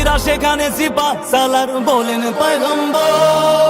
হাদিরা সেখানে সিপা সালার বলেন পয়গম্বর।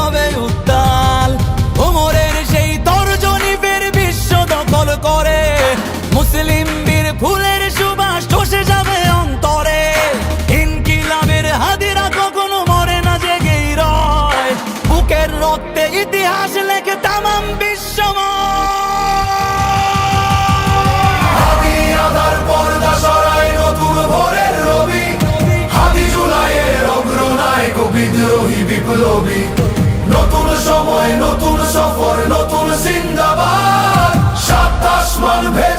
কবি নতুন সময় নতুন সফর নতুন জিন্দাবাদ। সাত মান ভেদ